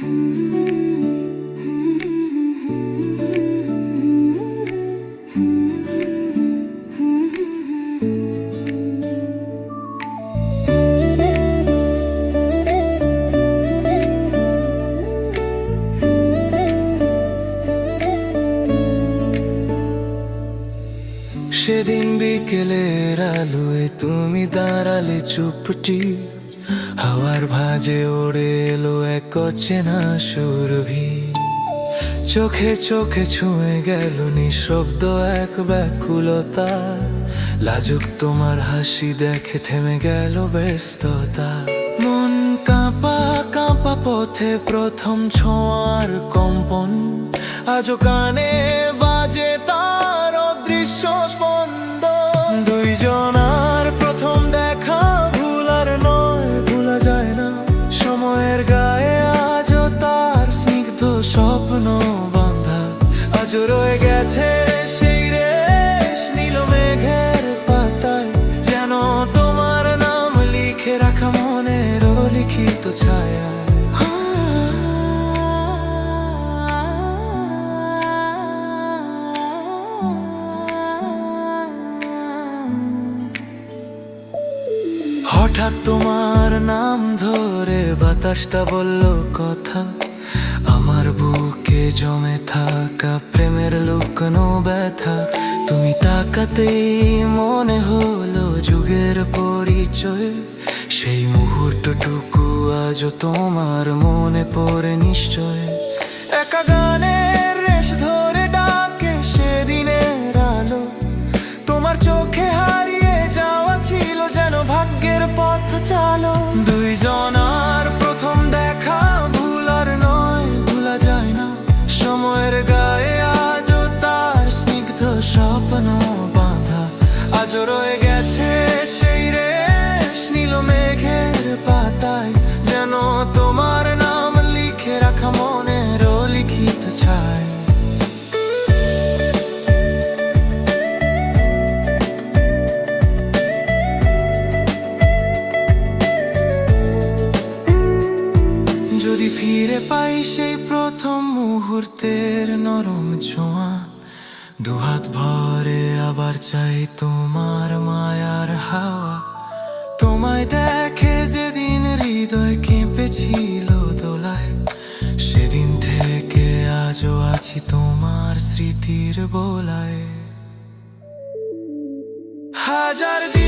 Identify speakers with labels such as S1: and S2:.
S1: সেদিন বিকেলের আলোয় তুমি দাঁড়ালে চুপটি। হাওয়ার ভাজে ওড়ে এলো এক অচেনা সুরভি। চোখে চোখে ছুঁয়ে গেল নিঃশব্দ এক ব্যাকুলতা। লাজুক তোমার হাসি দেখে থেমে গেল ব্যস্ততা। মন কাঁপা কাঁপা পথে প্রথম ছোঁয়ার কম্পন। আজও কানে বাজে স্বপ্ন বাঁধা আজও রয়ে গেছে সেই রেশ, নীল মেঘের পাতায়। যেন তোমার নাম লিখে রাখা মনের লিখিত ছায়া। হঠাৎ তোমার নাম ধরে বাতাসটা বলল কথা। আমার বুকে জমে থাকা প্রেমের লুকানো ব্যথা। তুমি তাকাতেই মনে হলো যুগের পরিচয়। সেই মুহূর্তটুকু আজ তোমার মনে পড়ে নিশ্চয়। একা গানের যদি ফিরে পাই সেই প্রথম মুহূর্তের নরম ছোঁয়া, দুহাত ভরে আবার চাই তোমার মায়ার হাওয়া। তোমায় আছি তোমার স্মৃতির বোলায়। হাজার দিন